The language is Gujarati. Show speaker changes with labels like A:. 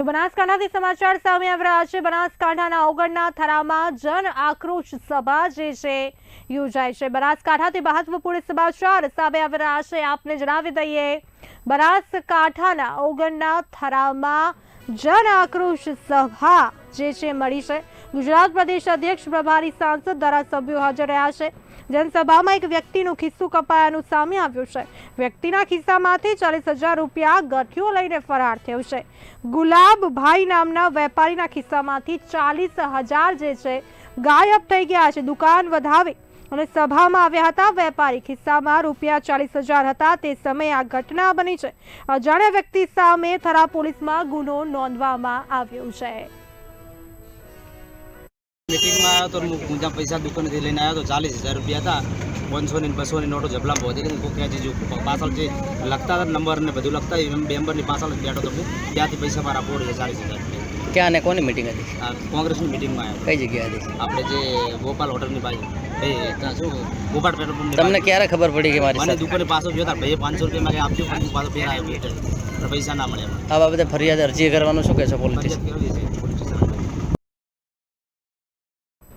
A: તો બનાસકાંઠાથી સમાચાર સામે આવી છે. બનાસકાંઠાના ઓગણના થરામાં જન આક્રોશ સભા જે છે, યોજાય છે. બનાસકાંઠાથી મહત્વપૂર્ણ સમાચાર સામે આવી છે. આપને જણાવી દઈએ, બનાસકાંઠાના ઓગણના થરામાં જન આક્રોશ સભા જે છે મળી છે. ગુજરાત પ્રદેશ અધ્યક્ષ પ્રભારી સાંસદ, ધારાસભ્યો હાજર રહ્યા છે. જનસભામાં એક વ્યક્તિનું ખિસ્સું કપાયાનું સામે આવ્યું છે. વ્યક્તિના ખિસ્સામાંથી ચાલીસ હજાર રૂપિયા ગઠિયો લઈને ફરાર થયો છે. ગુલાબભાઈ નામના વેપારીના ખિસ્સામાંથી ચાલીસ હજાર જે છે, ગાયબ થઈ ગયા છે. દુકાન વધાવી અને સભામાં આવ્યા હતા. વેપારી ખિસ્સામાં રૂપિયા ચાલીસ હતા. તે સમયે આ ઘટના બની છે. અજાણ્યા વ્યક્તિ સામે થરા પોલીસમાં ગુનો નોંધવામાં આવ્યો છે.
B: મીટિંગમાં આવ્યો તો હું ત્યાં પૈસા દુકાનેથી લઈને આવ્યો તો ચાલીસ હજાર રૂપિયા હતા. પાંચસો ને બસો ની નોટો જબલા પહોંચી ગઈ. કોઈ ક્યાં જીજુ પાછળ જે લખતા હતા નંબર ને બધું લખતા નંબરની પાછળ બેઠો તો હું. ત્યાંથી પૈસા મારા પોડ છે ચાલીસ હજાર
C: ક્યાં અને કોની મિટિંગ હતી?
B: કોંગ્રેસની મિટિંગમાં
C: કઈ જગ્યાએ હતી?
B: આપણે જે ગોપાલ હોટલની બાજુ ત્યાં શું ગોપાલ પેટ્રોલ પંપની
C: તમને ક્યારે ખબર પડી કે મારી
B: દુકાને પાછો જોતા ભાઈ પાંચસો રૂપિયા માગે આપજો પાછો ફેર આવ્યો પૈસા ના મળે
C: આ બાબતે ફરિયાદ અરજી કરવાનું શું કહેશો પોલીસ
B: છે?